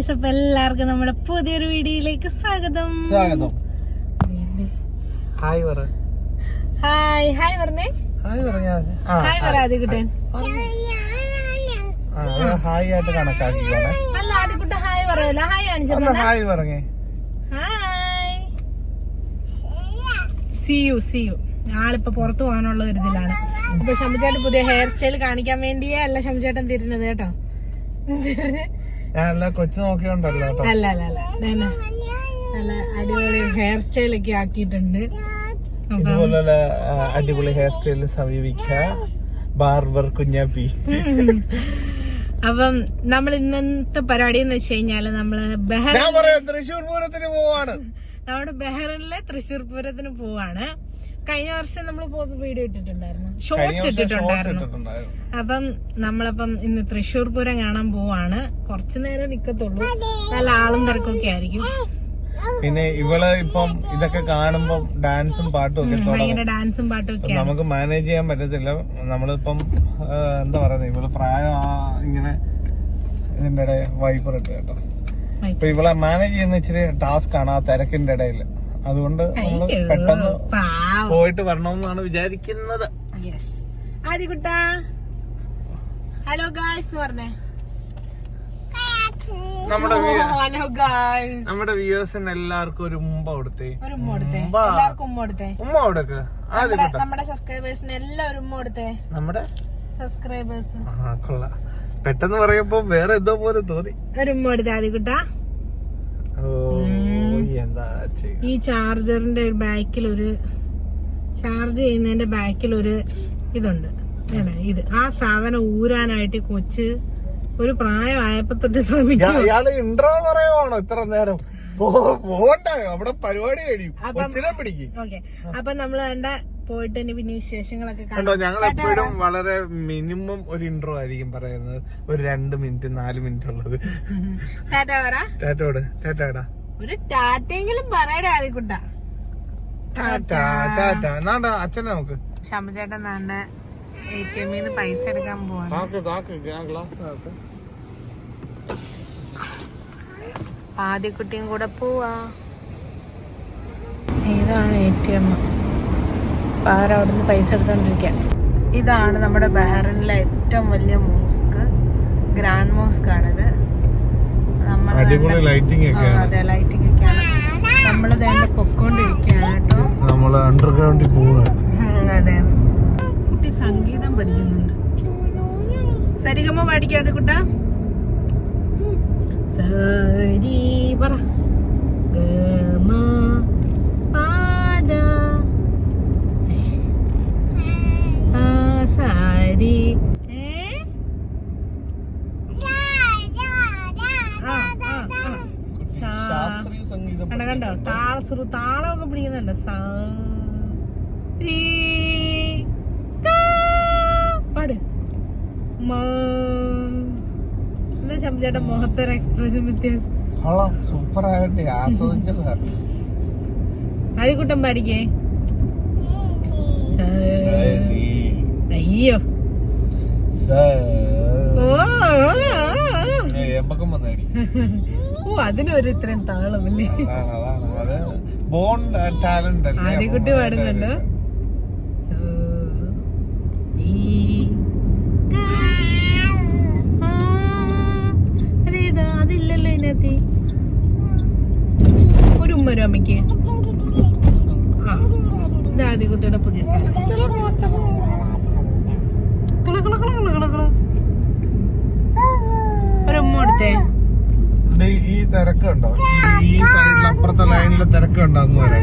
Guys അപ്പൊ എല്ലാവർക്കും നമ്മുടെ പുതിയൊരു വീഡിയോയിലേക്ക് സ്വാഗതം. സ്വാഗതം. ഹായ് പറ. ഹായ് ഹായ് പറഞ്ഞേ. ഹായ് പറഞ്ഞാ ഹായ് പറ ആദ്യകുട്ടൻ ഹായ് ആയിട്ട് കണക്കാക്കിക്കോണേ അല്ല ആദ്യകുട്ട ഹായ് പറയല്ല. ഹായ് ആണ് കാണിച്ചപ്പോ ഹായ് പറഞ്ഞേ. Hi see you see you ആളിപ്പോ പുറത്തു പോകാനുള്ള ഒരു ഇതിലാണ്. അപ്പൊ ശമുചേട്ടൻ പുതിയ ഹെയർ സ്റ്റൈൽ കാണിക്കാൻ വേണ്ടിയേ അല്ല ശമുചേട്ടൻ തിരുന്നത് കേട്ടോ. എല്ലാ കൊച്ചു നോക്കിയോണ്ടല്ലോ അല്ല അല്ല അല്ല. നല്ല അടിപൊളി ഹെയർ സ്റ്റൈൽ ഒക്കെ ആക്കിയിട്ടുണ്ട്. ഇതുപോലുള്ള അടിപൊളി ഹെയർ സ്റ്റൈലിൽ സമീപിക്ക. ബാർബർ കുഞ്ഞാപ്പി. അപ്പം നമ്മൾ ഇന്നത്തെ പരിപാടി എന്ന് വെച്ച് കഴിഞ്ഞാൽ നമ്മൾ പറയാം തൃശ്ശൂർ പൂരത്തിന് പോവാണ്. നമ്മുടെ ബെഹറിനിലെ തൃശ്ശൂർ പൂരത്തിന് പോവാണ്. കഴിഞ്ഞ വർഷം നമ്മൾ വീഡിയോ ഇട്ടിട്ടുണ്ടായിരുന്നു. ഷോർട്സ് ഇട്ടിട്ടുണ്ടായിരുന്നു. അപ്പം നമ്മളപ്പം ഇന്ന് തൃശ്ശൂർ പൂരം കാണാൻ പോവാണ്. കുറച്ചു നേരം നിക്കത്തുള്ളൂ. നല്ല ആളും തിരക്കൊക്കെ ആയിരിക്കും. പിന്നെ ഇവൾ ഇപ്പം ഇതൊക്കെ കാണുമ്പോ ഡാൻസും പാട്ടും ഒക്കെ ഡാൻസും പാട്ടും ഒക്കെ നമുക്ക് മാനേജ് ചെയ്യാൻ പറ്റത്തില്ല. നമ്മളിപ്പം എന്താ പറയുന്നത് ഇവൾ പ്രായം ഇങ്ങനെ ഇതിന്റെ ഇടയിൽ വൈപ്പർ ഇട്ട് കേട്ടോ. ഇപ്പൊ ഇവളെ മാനേജ് ചെയ്യുന്ന ഇച്ചിരി ടാസ്ക് ആണ് ആ തിരക്കിന്റെ ഇടയിൽ അതുകൊണ്ട് പെട്ടെന്ന് പോയിട്ട് വരണമെന്നാണ് വിചാരിക്കുന്നത്. ആദ്യകുട്ടാ ഹലോ ഗായ്സ് പറഞ്ഞേ. നമ്മുടെ ഗായ്സ് നമ്മുടെ വ്യൂവേഴ്സിന് എല്ലാവർക്കും ഒരു മുമ്പ കൊടുത്തെ. ഒരു ഉമ്മ കൊടുത്തേ. ഉമ്മ. കൊടുക്ക്. ആദ്യം നമ്മുടെ- സബ്സ്ക്രൈബേഴ്സിന് എല്ലാവരും ഉമ്മ കൊടുത്തേ. നമ്മുടെ? സബ്സ്ക്രൈബേഴ്സ് കൊള്ളാം. പെട്ടെന്ന് പറയുമ്പോ വേറെ എന്തോ പോലെ തോന്നി. ഒരു ഉമ്മ കൊടുത്തേ ചെയ്യ ഈ ചാർജറിന്റെ ബാക്കിൽ ഒരു ചാർജ് ചെയ്യുന്നതിന്റെ ബാക്കിൽ ഒരു ഇതുണ്ട് ഇത്. ആ സാധനം ഊരാനായിട്ട് കൊച്ച് ഒരു പ്രായമായപ്പോ തൊട്ട് ശ്രമിക്കും. ഇയാൾ ഇൻട്രോ പറയുവാണോ ഇത്ര നേരം? പോ- പോണ്ട അവിടെ പരിപാടി കഴിയും. അപ്പം- പിടിക്കും. നമ്മൾ വേണ്ട പോയിട്ട് ഇനി പിന്നെ വിശേഷങ്ങളൊക്കെ കണ്ടോ ഞങ്ങൾ എപ്പോഴും വളരെ മിനിമം ഒരു ഇൻട്രോ ആയിരിക്കും പറയുന്നത്. ഒരു രണ്ട് മിനിറ്റ് നാല് മിനിറ്റ് ഉള്ളത്. ടാറ്റ പറ. ടാറ്റോട് ടാറ്റാടാ ഒരു ടാറ്റയെങ്കിലും പറയടേ ആദ്യക്കുട്ട ടാറ്റാ ടാറ്റാ. നാണ്ടാ അച്ഛനെ നമുക്ക്. ശമ്പചേട്ടൻ നാണ്ട എ ടി എമ്മിൽ നിന്ന് പൈസ എടുക്കാൻ പോവാണ്. ആദ്യക്കുട്ടിയും കൂടെ പോവാ. ഇതാണ് എ ടി എം. പാറ അവിടെ നിന്ന് പൈസ എടുത്തോണ്ടിരിക്കാൻ ഇതാണ് നമ്മുടെ ബഹറിനിലെ ഏറ്റവും വലിയ മോസ്ക്. ഗ്രാൻഡ് മോസ്ക് ആണിത് അടിപൊളി ലൈറ്റിംഗ് ഒക്കെയാണ് അതെ ലൈറ്റിംഗ് ഒക്കെയാണ് നമ്മൾ വേണ്ട പൊക്കോണ്ടിരിക്കുകയാണ് കേട്ടോ. നമ്മൾ അണ്ടർഗ്രൗണ്ടിൽ പോവുകയാണ് അതെ. കുട്ടി സംഗീതം പഠിക്കുന്നുണ്ട്. സരിഗമ പാടിക്കാതെ കുട്ട? സരി പറ. ഗമ പാദ ആ സാരി ഏ? ആ, ആ, ആ. സാ ശാസ്ത്രീയ സംഗീതം കണ്ടോ കണ്ടോ സുറു താളമൊക്കെ പിടിക്കുന്നുണ്ട്. സ. പാട്. എന്താ ശബ്ദേട്ടൻ മുഖത്തൊരു എക്സ്പ്രഷൻ വ്യത്യാസം? സൂപ്പർ ആയിട്ട് ആസ്വദിച്ചതാണ് ആദ്യക്കൂട്ടം പാടിക്കേ. അയ്യോ. ഓ അതിനൊരു ഇത്രയും താളമല്ലേ? ബോൺ ടാലന്റ് അല്ലേ? ആദ്യക്കുട്ടി പാടുന്നുണ്ട്. അതേതാ? അതില്ലല്ലോ ഇതിനകത്ത്. ഒരു ഉമ്മ ഒരു അമ്മയ്ക്ക്. ആ ആദ്യക്കുട്ടിയുടെ പുതിയ കള, കള, കള. ഒരു ഉമ്മ കൊടുത്തേ ദേ ഈ തിരക്കുണ്ടോ? ഈ സൈഡിൽ അപ്പുറത്തെ ലൈനിൽ അങ്ങ് വരെ?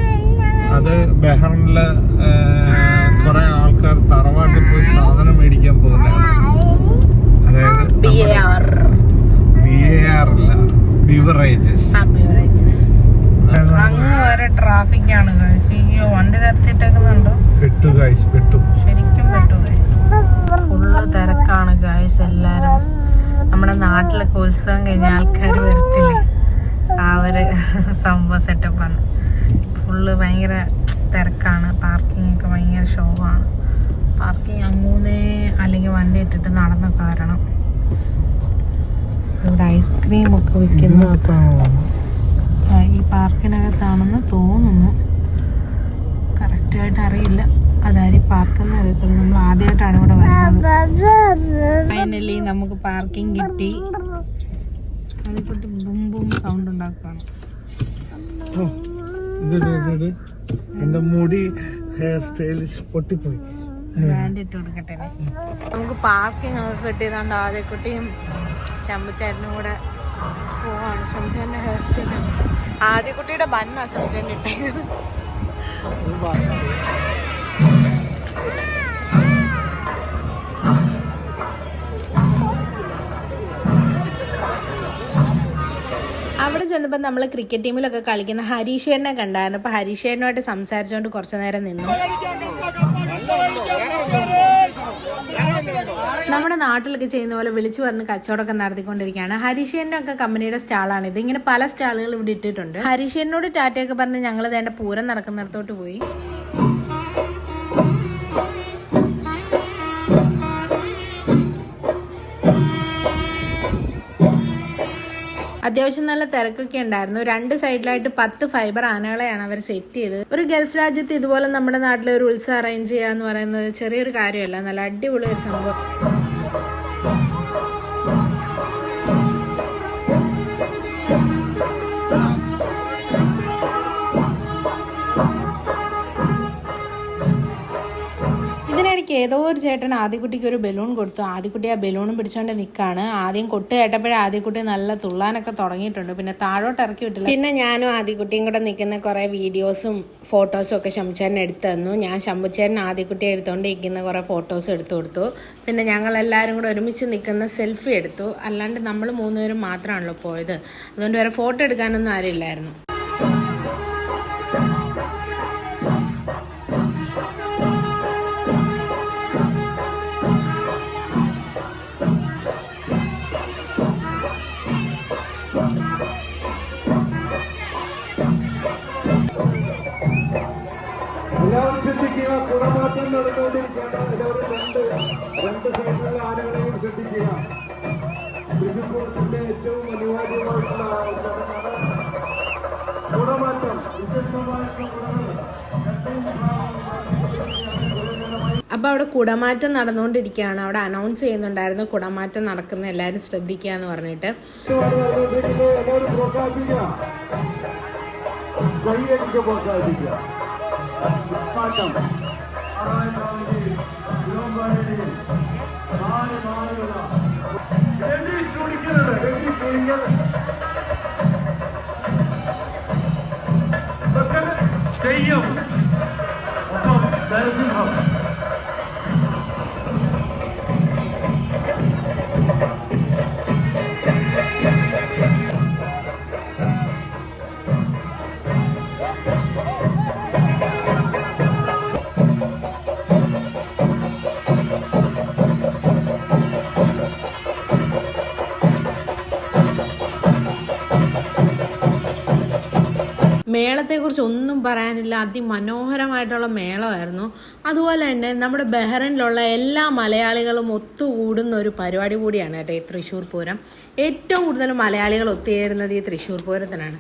അത് ബെഹ്റിനിൽ കുറെ ആൾക്കാർ തറവാട്ടിൽ പോയി സാധനം മേടിക്കാൻ പോകുന്നതാണ് അതായത് ബി എ ആർ അല്ല ബിവറേജസ് അങ്ങ് വരെ ട്രാഫിക് ആണ്. അയ്യോ വണ്ടി നിർത്തിയിട്ടേക്കുന്നുണ്ടോ പെട്ടു ഗൈസ് പെട്ടു. ശരിക്കും പെട്ടു ഗൈസ് ഫുള്ള് തിരക്കാണ് ഗൈസ് എല്ലാരും. നമ്മുടെ നാട്ടിലൊക്കെ ഉത്സവം കഴിഞ്ഞ ആൾക്കാർ വരത്തില്ലേ? ആ ഒരു സംഭവം സെറ്റപ്പാണ് ഫുള്ള് ഭയങ്കര തിരക്കാണ്. പാർക്കിംഗ് ഒക്കെ ഭയങ്കര ഷോവാണ് പാർക്കിംഗ് അങ്ങൂന്നേ അല്ലെങ്കിൽ വണ്ടി ഇട്ടിട്ട് നടന്നൊക്കെ വരണം ഇവിടെ ഐസ്ക്രീം ഒക്കെ വിൽക്കുന്നു. ഈ പാർക്കിനകത്താണെന്ന് തോന്നുന്നു. കറക്റ്റായിട്ട് അറിയില്ല. അതാരി പാർക്ക് എന്ന് അറിയത്തുള്ളൂ നമ്മൾ ആദ്യമായിട്ടാണ് ഇവിടെ വരുന്നത്. ഫൈനലി നമുക്ക് പാർക്കിംഗ് കിട്ടി. അതിൽപ്പെട്ട് ബും സൗണ്ട് ഉണ്ടാക്കുകയാണ്. എന്റെ മുടി ഹെയർ സ്റ്റൈൽ പൊട്ടിപ്പോയി. ബാൻഡ് ഇട്ട് കൊടുക്കട്ടെ നമുക്ക് പാർക്കിംഗ് ഒക്കെ കിട്ടിയതുകൊണ്ട് ആദ്യക്കുട്ടിയും ശമ്പുച്ചേട്ടനും കൂടെ പോവാണ്. ശമ്പുച്ചേട്ടന്റെ ഹെയർ സ്റ്റൈൽ ആദ്യക്കുട്ടിയുടെ ബണ്ണാ ശമ്പുച്ചേട്ടൻ ഇട്ടേക്കുന്നത്. ചെന്നപ്പോൾ നമ്മൾ ക്രിക്കറ്റ് ടീമിലൊക്കെ കളിക്കുന്ന ഹരീഷേനെ കണ്ടായിരുന്നു. അപ്പോൾ ഹരീഷേനുമായിട്ട് സംസാരിച്ചുകൊണ്ട് കുറച്ചു നേരം നിന്നു. നമ്മുടെ നാട്ടിലൊക്കെ ചെയ്യുന്ന പോലെ വിളിച്ചു പറഞ്ഞ് കച്ചവടമൊക്കെ നടത്തിക്കൊണ്ടിരിക്കുകയാണ്. ഹരീഷേന്റെ ഒക്കെ കമ്പനിയുടെ സ്റ്റാളാണ്. ഇത് ഇങ്ങനെ പല സ്റ്റാളുകൾ ഇവിടെ ഇട്ടിട്ടുണ്ട്. ഹരീഷേനോട് ടാറ്റയൊക്കെ പറഞ്ഞ് ഞങ്ങൾ വേണ്ട പൂരം നടക്കുന്നിടത്തോട്ട് പോയി. അത്യാവശ്യം നല്ല തിരക്കൊക്കെ ഉണ്ടായിരുന്നു. രണ്ട് സൈഡിലായിട്ട് പത്ത് ഫൈബർ ആനകളെയാണ് അവർ സെറ്റ് ചെയ്തത്. ഒരു ഗൾഫ് രാജ്യത്ത് ഇതുപോലെ നമ്മുടെ നാട്ടിലെ ഒരു ഉത്സവം അറേഞ്ച് ചെയ്യുക എന്ന് പറയുന്നത് ചെറിയൊരു കാര്യമല്ല. നല്ല അടിപൊളി ഒരു സംഭവം. ഏതോ ഒരു ചേട്ടൻ ആദ്യക്കുട്ടിക്ക് ഒരു ബലൂൺ കൊടുത്തു. ആദ്യക്കുട്ടി ആ ബലൂണും പിടിച്ചോണ്ട് നിൽക്കാണ് ആദ്യം കൊട്ട് കേട്ടപ്പോഴേ ആദ്യക്കുട്ടി നല്ല തുള്ളാനൊക്കെ തുടങ്ങിയിട്ടുണ്ട്. പിന്നെ താഴോട്ട് ഇറക്കി വിട്ടില്ല. പിന്നെ ഞാനും ആദ്യക്കുട്ടിയും കൂടെ നിൽക്കുന്ന കുറേ വീഡിയോസും ഫോട്ടോസും ഒക്കെ ശംചേരൻ എടുത്തു തന്നു. ഞാൻ ശമ്പുച്ചേരൻ ആദ്യക്കുട്ടിയെ എടുത്തുകൊണ്ടിരിക്കുന്ന കുറേ ഫോട്ടോസ് എടുത്തു കൊടുത്തു. പിന്നെ ഞങ്ങൾ എല്ലാവരും കൂടെ ഒരുമിച്ച് നിൽക്കുന്ന സെൽഫി എടുത്തു. അല്ലാണ്ട് നമ്മൾ മൂന്നുപേരും മാത്രമാണല്ലോ പോയത്. അതുകൊണ്ട് വേറെ ഫോട്ടോ എടുക്കാനൊന്നും ആരും എല്ലാവരും അപ്പോൾ അവിടെ കുടമാറ്റം നടന്നുകൊണ്ടിരിക്കുകയാണ്. അവിടെ അനൗൺസ് ചെയ്യുന്നുണ്ടായിരുന്നു കുടമാറ്റം നടക്കുന്ന എല്ലാവരും ശ്രദ്ധിക്കുക എന്ന് പറഞ്ഞിട്ട്. ചെയ്യും ഒപ്പം നരസിംഹം മേളത്തെക്കുറിച്ച് ഒന്നും പറയാനില്ല. അതിമനോഹരമായിട്ടുള്ള മേളമായിരുന്നു. അതുപോലെ തന്നെ നമ്മുടെ ബഹ്റൈനിലുള്ള എല്ലാ മലയാളികളും ഒത്തുകൂടുന്ന ഒരു പരിപാടി കൂടിയാണ് കേട്ടോ ഈ തൃശ്ശൂർ പൂരം. ഏറ്റവും കൂടുതൽ മലയാളികൾ ഒത്തുചേരുന്നത് ഈ തൃശ്ശൂർ പൂരത്തിനാണ്.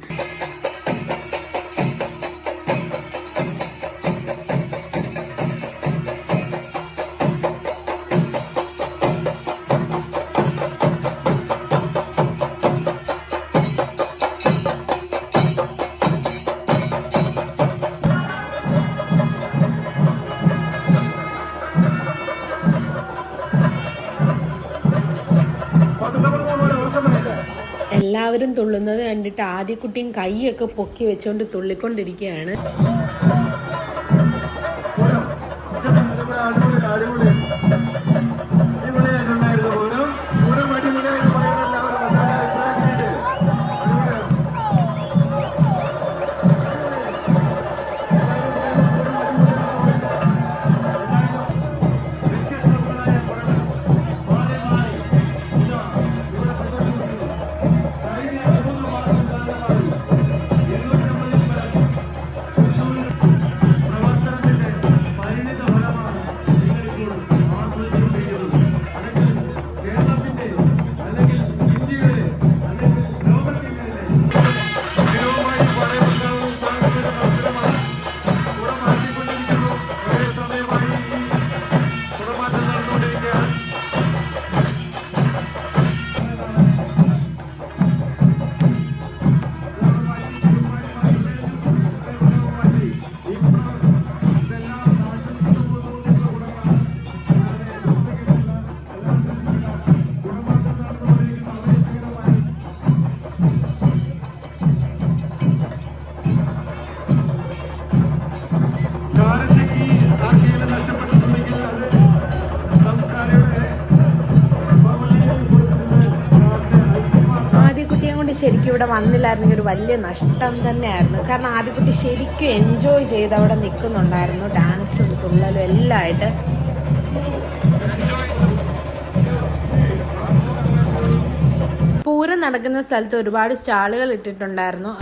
തുള്ളുന്നത് കണ്ടിട്ട് ആദ്യക്കുട്ടിയും കൈയൊക്കെ പൊക്കി വെച്ചുകൊണ്ട് തുള്ളിക്കൊണ്ടിരിക്കുകയാണ് അടിപൊളി. ശരിക്കും ഇവിടെ വന്നില്ലായിരുന്നെങ്കിൽ ഒരു വലിയ നഷ്ടം തന്നെയായിരുന്നു. കാരണം ആദ്യക്കുട്ടി ശരിക്കും എൻജോയ് ചെയ്ത് അവിടെ നിൽക്കുന്നുണ്ടായിരുന്നു. ഡാൻസും തുള്ളലും എല്ലാം ആയിട്ട്. പൂരം നടക്കുന്ന സ്ഥലത്ത് ഒരുപാട് സ്റ്റാളുകൾ ഇട്ടിട്ടുണ്ടായിരുന്നു.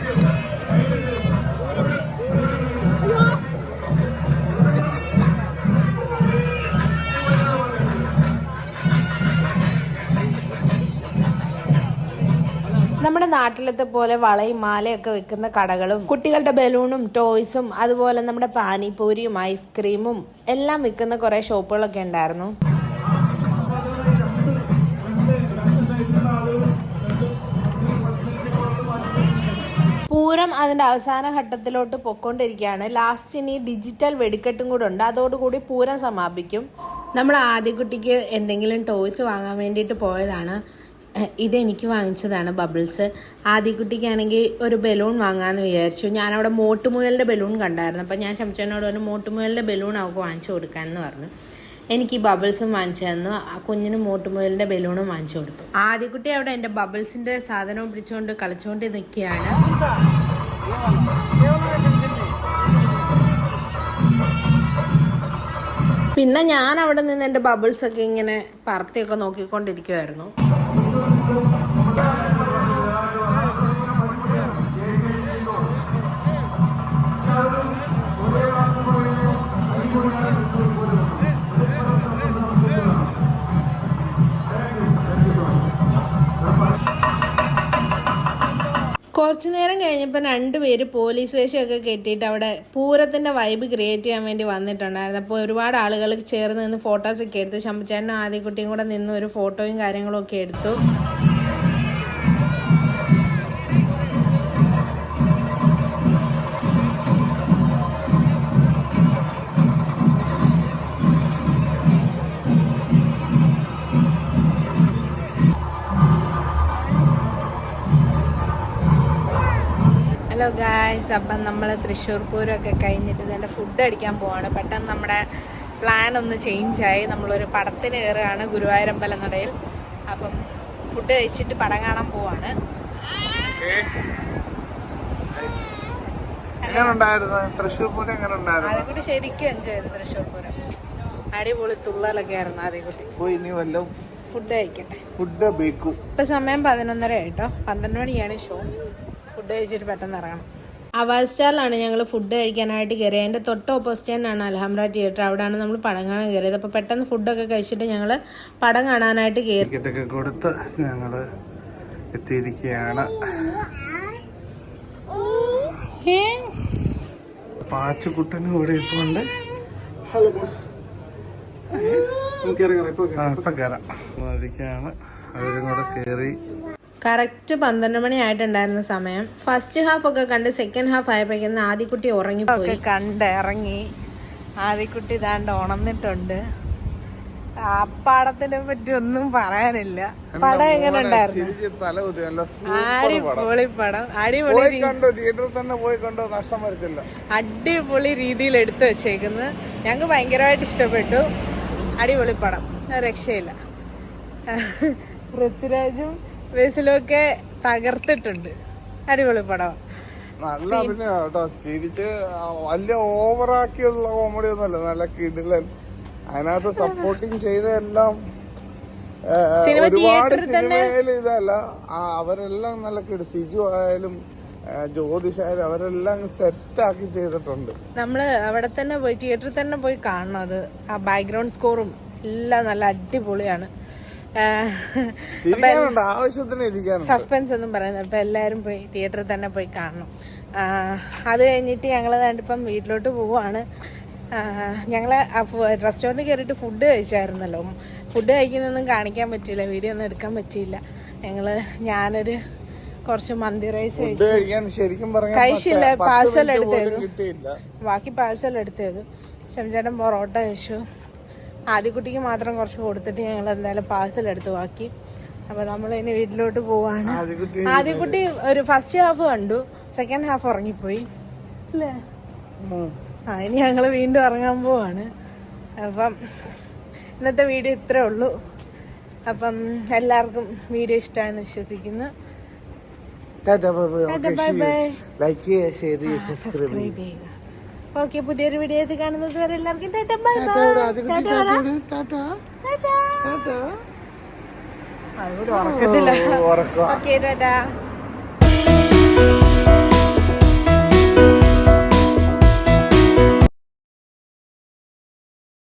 നമ്മുടെ നാട്ടിലത്തെ പോലെ വളയും മാലയൊക്കെ വെക്കുന്ന കടകളും കുട്ടികളുടെ ബലൂണും ടോയ്സും അതുപോലെ നമ്മുടെ പാനിപൂരിയും ഐസ്ക്രീമും എല്ലാം വിൽക്കുന്ന കുറേ ഷോപ്പുകളൊക്കെ ഉണ്ടായിരുന്നു. പൂരം അതിന്റെ അവസാന ഘട്ടത്തിലോട്ട് പൊക്കോണ്ടിരിക്കുകയാണ് ലാസ്റ്റ് ഇനി ഡിജിറ്റൽ വെടിക്കെട്ടും കൂടെ ഉണ്ട്. അതോടുകൂടി പൂരം സമാപിക്കും. നമ്മൾ ആദ്യക്കുട്ടിക്ക് എന്തെങ്കിലും ടോയ്സ് വാങ്ങാൻ വേണ്ടിയിട്ട് പോയതാണ്. എഹ്, ഇത് എനിക്ക് വാങ്ങിച്ചതാണ് ബബിൾസ്. ആദ്യക്കുട്ടിക്കാണെങ്കിൽ ഒരു ബലൂൺ വാങ്ങാമെന്ന് വിചാരിച്ചു. ഞാനവിടെ മോട്ടുമുയലിന്റെ ബലൂൺ കണ്ടായിരുന്നു. അപ്പം ഞാൻ ശംശനോട് പറഞ്ഞു മോട്ടുമുയലിന്റെ ബലൂൺ അവൾക്ക് വാങ്ങിച്ചു കൊടുക്കാമെന്ന് പറഞ്ഞു. എനിക്ക് ബബിൾസും വാങ്ങിച്ചു തന്നു. ആ കുഞ്ഞിന് മോട്ടുമുയലിന്റെ ബലൂണും വാങ്ങിച്ചു കൊടുത്തു. ആദ്യക്കുട്ടി അവിടെ എന്റെ ബബിൾസിന്റെ സാധനവും പിടിച്ചുകൊണ്ട് കളിച്ചുകൊണ്ട് നിൽക്കുകയാണ്. പിന്നെ ഞാൻ അവിടെ നിന്ന് എന്റെ ബബിൾസൊക്കെ ഇങ്ങനെ പറത്തിയൊക്കെ നോക്കിക്കൊണ്ടിരിക്കുമായിരുന്നു കുറച്ചു നേരം കഴിഞ്ഞപ്പോൾ രണ്ടുപേര് പോലീസ് വേഷമൊക്കെ കെട്ടിയിട്ട് അവിടെ പൂരത്തിന്റെ വൈബ് ക്രിയേറ്റ് ചെയ്യാൻ വേണ്ടി വന്നിട്ടുണ്ടായിരുന്നു. അപ്പോൾ ഒരുപാട് ആളുകൾ ചേർന്ന് നിന്ന് ഫോട്ടോസൊക്കെ എടുത്തു. ശമ്പച്ചേട്ടനും ആദ്യക്കുട്ടിയും കൂടെ നിന്ന് ഒരു ഫോട്ടോയും കാര്യങ്ങളും ഒക്കെ എടുത്തു. ഹലോ ഗായ്സ് അപ്പം നമ്മൾ തൃശ്ശൂർ പൂരമൊക്കെ കഴിഞ്ഞിട്ട് ഇതിന്റെ ഫുഡ് അടിക്കാൻ പോവാണ്. പെട്ടെന്ന് നമ്മുടെ പ്ലാൻ ഒന്ന് ചേഞ്ചായി നമ്മളൊരു പടത്തിന് കയറുകയാണ് ഗുരുവായൂരമ്പലം നടയിൽ. അപ്പം ഫുഡ് കഴിച്ചിട്ട് പടം കാണാൻ പോവാണ്. ശരിക്കും എൻജോയ് ചെയ്തു തൃശ്ശൂർ പൂരം. അടിപൊളി തുള്ളലൊക്കെ ആയിരുന്നു ഫുഡ് കഴിക്കട്ടെ. ഫുഡ് ഇപ്പൊ സമയം പതിനൊന്നര ആയിട്ടോ. പന്ത്രണ്ട് മണിയാണ് ഷോ ഫുഡ് കഴിച്ചിട്ട് പെട്ടെന്ന് ഇറങ്ങണം. അവാസ് സ്റ്റാറിലാണ് ഞങ്ങൾ ഫുഡ് കഴിക്കാനായിട്ട് കയറിയത് അതിന്റെ തൊട്ട് ഓപ്പോസിറ്റ് തന്നെയാണ് അലഹമ്ര തിയേറ്റർ. അവിടെയാണ് നമ്മൾ പടം കാണാൻ കയറിയത്. അപ്പോൾ പെട്ടെന്ന് ഫുഡൊക്കെ കഴിച്ചിട്ട് ഞങ്ങൾ പടം കാണാനായിട്ട് കയറി. ടിക്കറ്റൊക്കെ കൊടുത്ത് ഞങ്ങൾ എത്തിയിരിക്കുകയാണ്. പാച്ചുകുട്ടനും കൂടെ ഇപ്പോണ്ട് ഹലോ ബോസ്. ഇപ്പൊ കയറാം ഇരിക്കുകയാണ് അവരും കൂടെ കയറി കറക്റ്റ് പന്ത്രണ്ട് മണി ആയിട്ടുണ്ടായിരുന്ന സമയം. ഫസ്റ്റ് ഹാഫ് ഒക്കെ കണ്ട് സെക്കൻഡ് ഹാഫ് ആയപ്പോഴേക്കും ആദ്യക്കുട്ടി ഉറങ്ങിപ്പോയി. കണ്ട് ഇറങ്ങി. ആദ്യക്കുട്ടി ഇതാണ്ട് ഉണർന്നിട്ടുണ്ട്. അപ്പാടത്തിനെ പറ്റി ഒന്നും പറയാനില്ല. പടം എങ്ങനെ ഉണ്ടായിരുന്നു? അടിപൊളി പടം. അടിപൊളി കണ്ടോ? തിയേറ്ററിൽ തന്നെ പോയി കണ്ടോ? നഷ്ടം വരത്തില്ല. അടിപൊളി രീതിയിൽ എടുത്തു വെച്ചേക്കുന്നത് ഞങ്ങക്ക് ഭയങ്കരമായിട്ട് ഇഷ്ടപ്പെട്ടു. അടിപൊളി പടം. രക്ഷയില്ല. പൃഥ്വിരാജും ബേസിലും ഒക്കെ തകർത്തിട്ടുണ്ട്. അടിപൊളി പടം. നല്ല അഭിനയം കേട്ടോ. ചിരിച്ച് വലിയ ഓവറാക്കിയുള്ള കോമഡി ഒന്നുമല്ല. നല്ല കിടിലൻ. അതിനകത്ത് സപ്പോർട്ടിങ് ചെയ്ത എല്ലാം ഒരുപാട് സിനിമയിൽ ഇതല്ല. അവരെല്ലാം നല്ല കിടി സിജു ആയാലും ജ്യോതിഷായാലും അവരെല്ലാം സെറ്റ് ആക്കി ചെയ്തിട്ടുണ്ട്. നമ്മൾ അവിടെ തന്നെ പോയി തിയേറ്ററിൽ തന്നെ പോയി കാണണം അത്. ആ ബാക്ക്ഗ്രൗണ്ട് സ്കോറും എല്ലാം നല്ല അടിപൊളിയാണ്. സസ്പെൻസ് ഒന്നും പറയുന്നത് അപ്പം എല്ലാവരും പോയി തിയേറ്ററിൽ തന്നെ പോയി കാണണം. അത് കഴിഞ്ഞിട്ട് ഞങ്ങൾ ഇപ്പം വീട്ടിലോട്ട് പോവുകയാണ് ഞങ്ങൾ റെസ്റ്റോറന്റിൽ കയറിയിട്ട് ഫുഡ് കഴിച്ചായിരുന്നല്ലോ. ഫുഡ് കഴിക്കുന്നൊന്നും കാണിക്കാൻ പറ്റിയില്ല വീഡിയോ ഒന്നും എടുക്കാൻ പറ്റിയില്ല. ഞങ്ങൾ ഞാനൊരു കുറച്ച് മന്തി റൈസ് കഴിച്ചു. കഴിച്ചില്ല, പാഴ്സൽ എടുത്തത്. ബാക്കി പാഴ്സൽ എടുത്തത്. ശംചേട്ടൻ പൊറോട്ട കഴിച്ചു. ആദ്യക്കുട്ടിക്ക് മാത്രം കുറച്ച് കൊടുത്തിട്ട് ഞങ്ങൾ എന്തായാലും പാഴ്സൽ എടുത്ത് ബാക്കി അപ്പൊ നമ്മൾ ഇനി വീട്ടിലോട്ട് പോവാണ്. ആദ്യക്കുട്ടി ആദ്യക്കുട്ടി ഒരു ഫസ്റ്റ് ഹാഫ് കണ്ടു. സെക്കൻഡ് ഹാഫ് ഉറങ്ങിപ്പോയി. അല്ലേ. ആ ഇനി ഞങ്ങൾ വീണ്ടും ഇറങ്ങാൻ പോവാണ്. അപ്പം ഇന്നത്തെ വീഡിയോ ഇത്രേ ഉള്ളൂ. അപ്പം എല്ലാവർക്കും വീഡിയോ ഇഷ്ടമായെന്ന് വിശ്വസിക്കുന്നു. Bye bye. ലൈക്ക് ചെയ്യുക ഷെയർ ചെയ്യുക സബ്സ്ക്രൈബ് ചെയ്യുക. ഓക്കെ പുതിയൊരു വീഡിയോ കാണുന്നത് വരെ എല്ലാവർക്കും tata bye bye. Tata tata. Tata അതുകൂടി ഉറക്കത്തില്ല. ഉറക്കം. Okay tata.